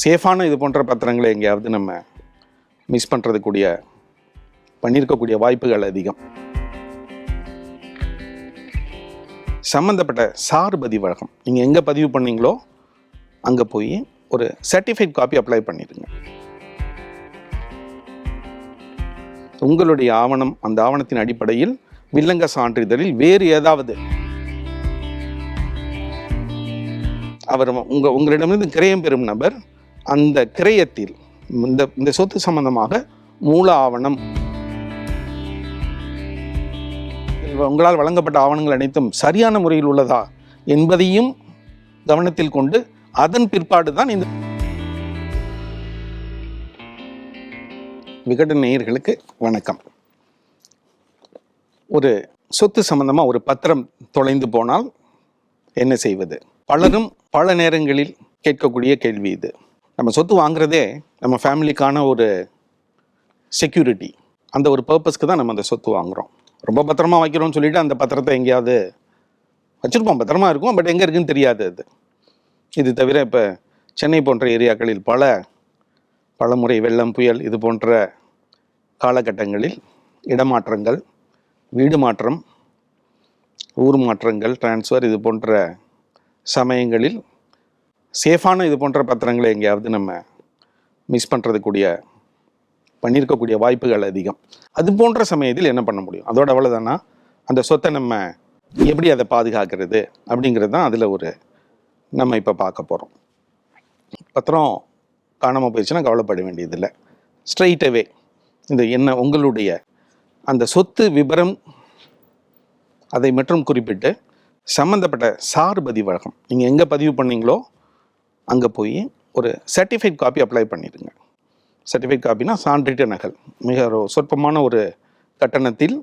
சேஃபான இது போன்ற பத்திரங்களை எங்கேயாவது நம்ம மிஸ் பண்ணுறதுக்கூடிய பண்ணியிருக்கக்கூடிய வாய்ப்புகள் அதிகம். சம்மந்தப்பட்ட சார் பதிவழகம் நீங்கள் எங்கே பதிவு பண்ணீங்களோ அங்கே போய் ஒரு சர்டிஃபைட் காப்பி அப்ளை பண்ணிடுங்க. உங்களுடைய ஆவணம் அந்த ஆவணத்தின் அடிப்படையில் வில்லங்க சான்றிதழில் வேறு ஏதாவது அவர் உங்க உங்களிடமிருந்து கிரயம் பெறும் நபர் அந்த கிரயத்தில் இந்த இந்த சொத்து சம்பந்தமாக மூல ஆவணம். உங்களால் வழங்கப்பட்ட ஆவணங்கள் அனைத்தும் சரியான முறையில் உள்ளதா என்பதையும் கவனத்தில் கொண்டு அதன் பிற்பாடு தான் இந்த விகட நேயர்களுக்கு வணக்கம். ஒரு சொத்து சம்பந்தமா ஒரு பத்திரம் தொலைந்து போனால் என்ன செய்வது? பலரும் பல நேரங்களில் கேட்கக்கூடிய கேள்வி இது. நம்ம சொத்து வாங்குறதே நம்ம ஃபேமிலிக்கான ஒரு செக்யூரிட்டி அந்த ஒரு பர்பஸ்க்கு தான் நம்ம அந்த சொத்து வாங்குறோம். ரொம்ப பத்திரமா வைக்கிறோம்னு சொல்லிட்டு அந்த பத்திரத்தை எங்கேயாவது வச்சுருப்போம். பத்திரமா இருக்கும் பட் எங்கே இருக்குன்னு தெரியாது அது. இது தவிர இப்போ சென்னை போன்ற ஏரியாக்களில் பல பலமுறை வெள்ளம் புயல் இது போன்ற காலகட்டங்களில் இடமாற்றங்கள் வீடு மாற்றம் ஊர் மாற்றங்கள் டிரான்ஸ்ஃபர் இது போன்ற சமயங்களில் சேஃபான இது போன்ற பத்திரங்களை எங்கேயாவது நம்ம மிஸ் பண்ணுறதுக்கூடிய பண்ணியிருக்கக்கூடிய வாய்ப்புகள் அதிகம். அது போன்ற சமயத்தில் என்ன பண்ண முடியும்? அதோட அவ்வளோதானா அந்த சொத்தை நம்ம எப்படி அதை பாதுகாக்கிறது அப்படிங்கிறது தான் அதில் ஒரு நம்ம இப்போ பார்க்க போகிறோம் பத்திரம் காணாமல் போயிடுச்சுன்னா கவலைப்பட வேண்டியதில்லை. ஸ்ட்ரைட்டவே இந்த என்ன உங்களுடைய அந்த சொத்து விபரம் அதை மற்றும் குறிப்பிட்டு சம்மந்தப்பட்ட சார் பதிவழகம். நீங்கள் எங்கே பதிவு பண்ணீங்களோ அங்கே போய் ஒரு சர்டிஃபைட் காப்பி அப்ளை பண்ணிடுங்க சர்டிஃபைட் காப்பினா சான்றிட்ட நகல். மிக சொற்பமான ஒரு கட்டணத்தில்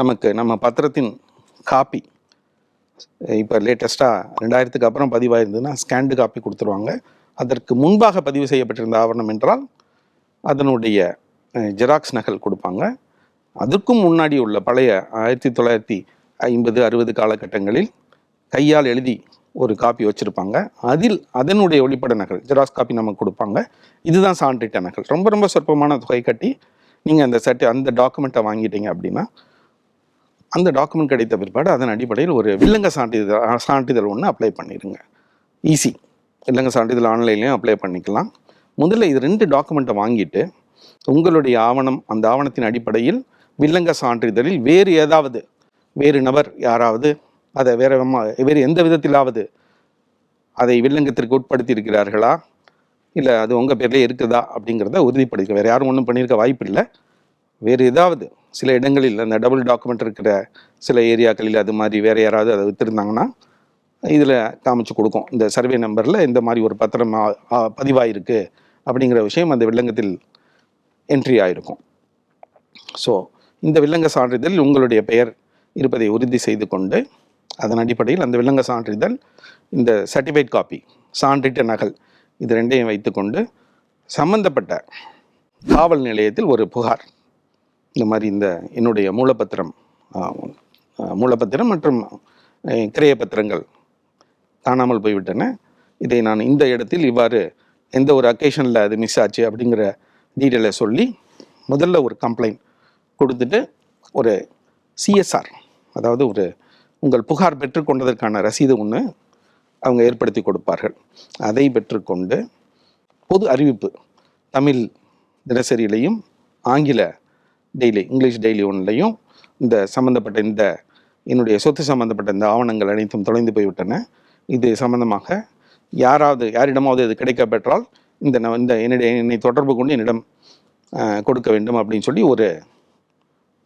நமக்கு நம்ம பத்திரத்தின் காப்பி இப்போ லேட்டஸ்ட்டாக ரெண்டாயிரத்துக்கு அப்புறம் பதிவாயிருந்ததுன்னா ஸ்கேண்டு காப்பி கொடுத்துருவாங்க. அதற்கு முன்பாக பதிவு செய்யப்பட்டிருந்த ஆவணம் என்றால் அதனுடைய ஜெராக்ஸ் நகல் கொடுப்பாங்க. அதற்கும் முன்னாடி உள்ள பழைய ஆயிரத்தி தொள்ளாயிரத்தி ஐம்பது அறுபது காலகட்டங்களில் கையால் எழுதி ஒரு காப்பி வச்சுருப்பாங்க. அதில் அதனுடைய ஒளிப்பட நகல் ஜெராக்ஸ் காப்பி நமக்கு கொடுப்பாங்க. இதுதான் சான்றிட்ட நகல். ரொம்ப ரொம்ப சொற்பமான தொகை கட்டி நீங்கள் அந்த சர்டி அந்த டாக்குமெண்ட்டை வாங்கிட்டீங்க அப்படின்னா அந்த டாக்குமெண்ட் கிடைத்த பிற்பாடு அதன் அடிப்படையில் ஒரு வில்லங்க சான்றிதழ் சான்றிதழ் ஒன்று அப்ளை பண்ணிடுங்க. ஈஸி வில்லங்க சான்றிதழ் ஆன்லைன்லேயும் அப்ளை பண்ணிக்கலாம். முதல்ல இது ரெண்டு டாக்குமெண்ட்டை வாங்கிட்டு உங்களுடைய ஆவணம் அந்த ஆவணத்தின் அடிப்படையில் வில்லங்க சான்றிதழில் வேறு ஏதாவது வேறு நபர் யாராவது அதை வேற வேறு எந்த விதத்திலாவது அதை வில்லங்கத்திற்கு உட்படுத்தி இருக்கிறார்களா இல்லை அது உங்கள் பேர்லேயே இருக்குதா? அப்படிங்கிறத உறுதிப்படுத்த வேறு யாரும் ஒன்றும் பண்ணியிருக்க வாய்ப்பு இல்லை. வேறு ஏதாவது சில இடங்களில் அந்த டபுள் டாக்குமெண்ட் இருக்கிற சில ஏரியாக்களில் அது மாதிரி வேறு யாராவது அதை விற்றுருந்தாங்கன்னா இதில் காமிச்சு கொடுக்கும். இந்த சர்வே நம்பரில் இந்த மாதிரி ஒரு பத்திரம் பதிவாயிருக்கு அப்படிங்கிற விஷயம் அந்த வில்லங்கத்தில் என்ட்ரி ஆகிருக்கும் ஸோ இந்த வில்லங்க சான்றிதழ் உங்களுடைய பெயர் இருப்பதை உறுதி செய்து கொண்டு அதன் அடிப்படையில் அந்த விலங்க சான்றிதழ் இந்த சர்டிஃபைட் காப்பி சான்றிட்ட நகல் இது ரெண்டையும் வைத்துக்கொண்டு சம்பந்தப்பட்ட காவல் நிலையத்தில் ஒரு புகார். இந்த மாதிரி இந்த என்னுடைய மூலப்பத்திரம் மூலப்பத்திரம் மற்றும் கிரைய பத்திரங்கள் காணாமல் போய்விட்டன. இதை நான் இந்த இடத்தில் இவ்வாறு எந்த ஒரு அக்கேஷனில் அது மிஸ் ஆச்சு அப்படிங்கிற டீட்டெயிலை சொல்லி முதல்ல ஒரு கம்ப்ளைண்ட் கொடுத்துட்டு ஒரு சிஎஸ்ஆர் அதாவது ஒரு உங்கள் புகார் பெற்றுக்கொண்டதற்கான ரசீது ஒன்று அவங்க ஏற்படுத்தி கொடுப்பார்கள். அதை பெற்றுக்கொண்டு பொது அறிவிப்பு தமிழ் தினசரியிலையும் ஆங்கில டெய்லி இங்கிலீஷ் டெய்லி ஒன்லையும் இந்த சம்மந்தப்பட்ட இந்த என்னுடைய சொத்து சம்மந்தப்பட்ட இந்த ஆவணங்கள் அனைத்தும் தொலைந்து போய்விட்டன. இது சம்பந்தமாக யாராவது யாரிடமாவது இது கிடைக்க பெற்றால் இந்த நான் இந்த என்னுடைய என்னை தொடர்பு கொண்டு என்னிடம் கொடுக்க வேண்டும் அப்படின்னு சொல்லி ஒரு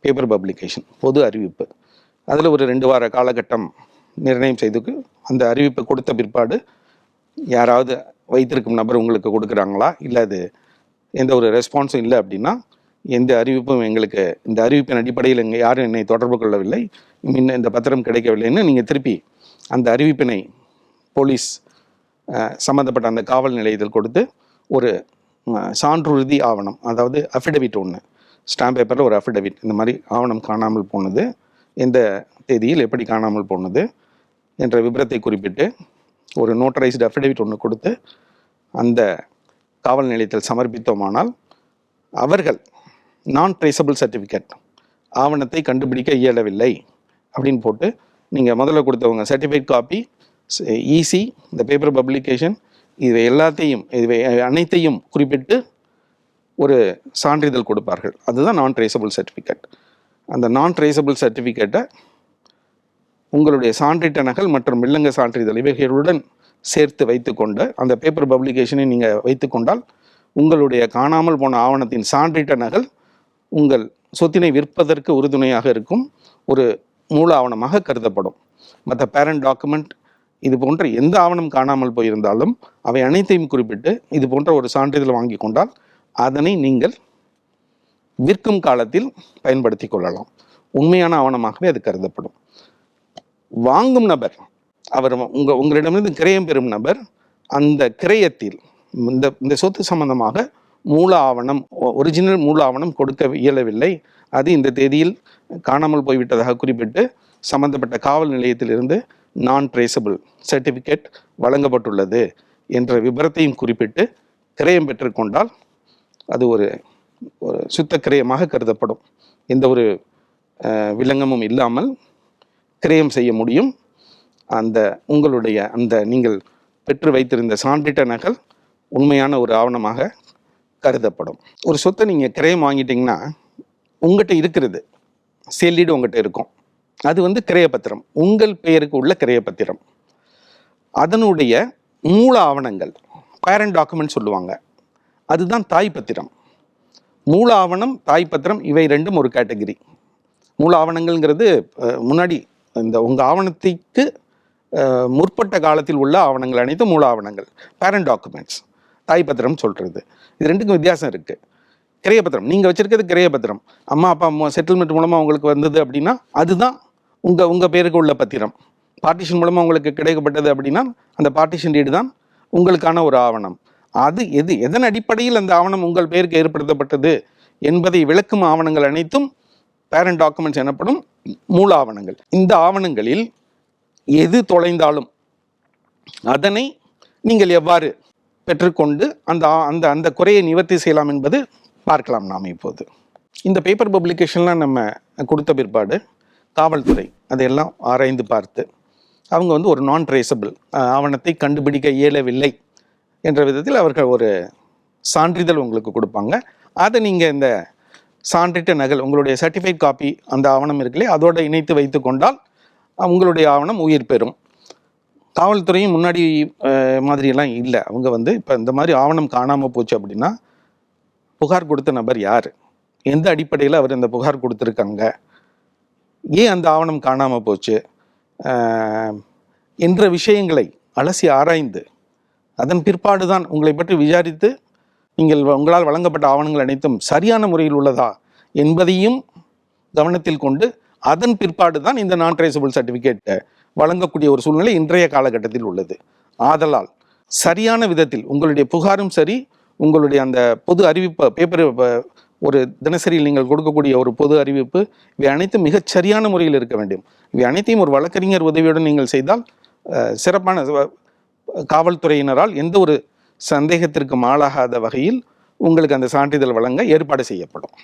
பேப்பர் பப்ளிகேஷன் பொது அறிவிப்பு. அதில் ஒரு ரெண்டு வார காலகட்டம் நிர்ணயம் செய்துக்கு அந்த அறிவிப்பை கொடுத்த பிற்பாடு யாராவது வைத்திருக்கும் நபர் உங்களுக்கு கொடுக்குறாங்களா? இல்லை அது எந்த ஒரு ரெஸ்பான்ஸும் இல்லை அப்படின்னா எந்த அறிவிப்பும் எங்களுக்கு இந்த அறிவிப்பின் அடிப்படையில் இங்கே யாரும் என்னை தொடர்பு கொள்ளவில்லை. இன்னும் இந்த பத்திரம் கிடைக்கவில்லைன்னு நீங்கள் திருப்பி அந்த அறிவிப்பினை போலீஸ் சம்மந்தப்பட்ட அந்த காவல் நிலையத்தில் கொடுத்து ஒரு சான்றுறுதி ஆவணம் அதாவது அஃபிடவிட் ஒன்று ஸ்டாம்ப் பேப்பரில் ஒரு அஃபிடவிட் இந்த மாதிரி ஆவணம் காணாமல் போனது. எந்த தேதியில் எப்படி காணாமல் போனது என்ற விபரத்தை குறிப்பிட்டு ஒரு நோட்டரைஸ்டு அஃபிடவிட் ஒன்று கொடுத்து அந்த காவல் நிலையத்தில் சமர்ப்பித்தோமானால் அவர்கள் நான் ட்ரேசபிள் சர்டிஃபிகேட் ஆவணத்தை கண்டுபிடிக்க இயலவில்லை அப்படின்னு போட்டு நீங்கள் முதல்ல கொடுத்தவங்க சர்டிஃபிகேட் காப்பி ஈசி இந்த பேப்பர் பப்ளிகேஷன் இவை எல்லாத்தையும் இவை அனைத்தையும் குறிப்பிட்டு ஒரு சான்றிதழ் கொடுப்பார்கள். அதுதான் நான் ட்ரேசபிள் சர்டிஃபிகேட் அந்த நான் ட்ரேசபிள் சர்டிஃபிகேட்டை உங்களுடைய சான்றிட்ட நகல் மற்றும் வில்லங்க சான்றிதழ் இவைகளுடன் சேர்த்து வைத்துக்கொண்டு அந்த பேப்பர் பப்ளிகேஷனை நீங்கள் வைத்துக்கொண்டால் உங்களுடைய காணாமல் போன ஆவணத்தின் சான்றிட்ட நகல் உங்கள் சொத்தினை விற்பதற்கு உறுதுணையாக இருக்கும் ஒரு மூல ஆவணமாக கருதப்படும். மற்ற பேரண்ட் டாக்குமெண்ட் இது போன்ற எந்த ஆவணம் காணாமல் போயிருந்தாலும் அவை அனைத்தையும் குறிப்பிட்டு இது போன்ற ஒரு சான்றிதழ் வாங்கி கொண்டால் அதனை நீங்கள் விற்கும் காலத்தில் பயன்படுத்தி கொள்ளலாம். உண்மையான ஆவணமாகவே அது கருதப்படும். வாங்கும் நபர் அவர் உங்க உங்களிடமிருந்து கிரயம் பெறும் நபர் அந்த கிரயத்தில் இந்த இந்த சொத்து சம்பந்தமாக மூல ஆவணம் ஒரிஜினல் மூல ஆவணம் கொடுக்க இயலவில்லை. அது இந்த தேதியில் காணாமல் போய்விட்டதாக குறிப்பிட்டு சம்பந்தப்பட்ட காவல் நிலையத்திலிருந்து நான் ட்ரேசபிள் சர்டிஃபிகேட் வழங்கப்பட்டுள்ளது என்ற விபரத்தையும் குறிப்பிட்டு கிரயம் பெற்றுக்கொண்டால் அது ஒரு ஒரு சுத்த கிரயமாக கருதப்படும். எந்த ஒரு விலங்கமும் இல்லாமல் கிரயம் செய்ய முடியும். அந்த உங்களுடைய அந்த நீங்கள் பெற்று வைத்திருந்த சான்றிட்ட நகல் உண்மையான ஒரு ஆவணமாக கருதப்படும். ஒரு சொத்தை நீங்கள் கிரயம் வாங்கிட்டீங்கன்னா உங்கள்கிட்ட இருக்கிறது. செல்லீடு உங்கள்கிட்ட இருக்கும். அது வந்து கிரயப்பத்திரம். உங்கள் பெயருக்கு உள்ள கிரயப்பத்திரம். அதனுடைய மூல ஆவணங்கள் பேரண்ட் டாக்குமெண்ட் சொல்லுவாங்க. அதுதான் தாய் பத்திரம். மூல ஆவணம் தாய் பத்திரம் இவை ரெண்டும் ஒரு கேட்டகரி மூல ஆவணங்கள்ங்கிறது முன்னாடி இந்த உங்கள் ஆவணத்திற்கு முற்பட்ட காலத்தில் உள்ள ஆவணங்கள் அனைத்தும் மூல ஆவணங்கள் பேரண்ட் டாக்குமெண்ட்ஸ் தாய் பத்திரம் சொல்கிறது இது ரெண்டுக்கும் வித்தியாசம் இருக்குது கிரயப்பத்திரம் நீங்கள் வச்சுருக்கிறது கிரையபத்திரம் அம்மா அப்பா அம்மா செட்டில்மெண்ட் மூலமாக உங்களுக்கு வந்தது அப்படின்னா அதுதான் உங்கள் உங்கள் பேருக்கு உள்ள பத்திரம். பார்ட்டிஷன் மூலமாக உங்களுக்கு கிடைக்கப்பட்டது அப்படின்னா அந்த பார்ட்டிஷன் டீடு தான் உங்களுக்கான ஒரு ஆவணம். அது எது எதன் அடிப்படையில் அந்த ஆவணம் உங்கள் பெயருக்கு ஏற்படுத்தப்பட்டது என்பதை விளக்கும் ஆவணங்கள் அனைத்தும் பேரண்ட் டாக்குமெண்ட்ஸ் எனப்படும் மூல ஆவணங்கள். இந்த ஆவணங்களில் எது தொலைந்தாலும் அதனை நீங்கள் எவ்வாறு பெற்றுக்கொண்டு அந்த அந்த அந்த குறையை நிவர்த்தி செய்யலாம் என்பது பார்க்கலாம் நாம் இப்போது. இந்த பேப்பர் பப்ளிகேஷன்லாம் நம்ம கொடுத்த பிற்பாடு காவல்துறை அதையெல்லாம் ஆராய்ந்து பார்த்து அவங்க வந்து ஒரு நான் ட்ரேசபிள் ஆவணத்தை கண்டுபிடிக்க இயலவில்லை. என்ற விதத்தில் அவர்கள் ஒரு சான்றிதழ் உங்களுக்கு கொடுப்பாங்க. அதை நீங்கள் இந்த சான்றிட்ட நகல் உங்களுடைய சர்டிஃபைட் காப்பி அந்த ஆவணம் இருக்குல்லையே அதோடு இணைத்து வைத்து கொண்டால் உங்களுடைய ஆவணம் உயிர் பெறும். காவல்துறையும் முன்னாடி மாதிரியெல்லாம் இல்லை. அவங்க வந்து இப்போ இந்த மாதிரி ஆவணம் காணாமல் போச்சு அப்படின்னா புகார் கொடுத்த நபர் யார்? எந்த அடிப்படையில் அவர் இந்த புகார் கொடுத்துருக்காங்க? ஏன் அந்த ஆவணம் காணாமல் போச்சு? என்ற விஷயங்களை அலசி ஆராய்ந்து அதன் பிற்பாடுதான் உங்களை பற்றி விசாரித்து நீங்கள் வ- உங்களால் வழங்கப்பட்ட ஆவணங்கள் அனைத்தும் சரியான முறையில் உள்ளதா என்பதையும் கவனத்தில் கொண்டு அதன் பிற்பாடு தான் இந்த நான் ட்ரேசபிள் சர்டிஃபிகேட் வழங்கக்கூடிய ஒரு சூழ்நிலை இன்றைய காலகட்டத்தில் உள்ளது. ஆதலால் சரியான விதத்தில் உங்களுடைய புகாரும் சரி உங்களுடைய அந்த பொது அறிவிப்பு பேப்பர் ஒரு தினசரியில் நீங்கள் கொடுக்கக்கூடிய ஒரு பொது அறிவிப்பு இவை அனைத்தும் மிகச் சரியான முறையில் இருக்க வேண்டும். இவை அனைத்தையும் ஒரு வழக்கறிஞர் உதவியுடன் நீங்கள் செய்தால் சிறப்பான காவல்துறையினரால் எந்த ஒரு சந்தேகத்திற்கும் ஆளாகாத வகையில் உங்களுக்கு அந்த சான்றிதழ் வழங்க ஏற்பாடு செய்யப்படும்.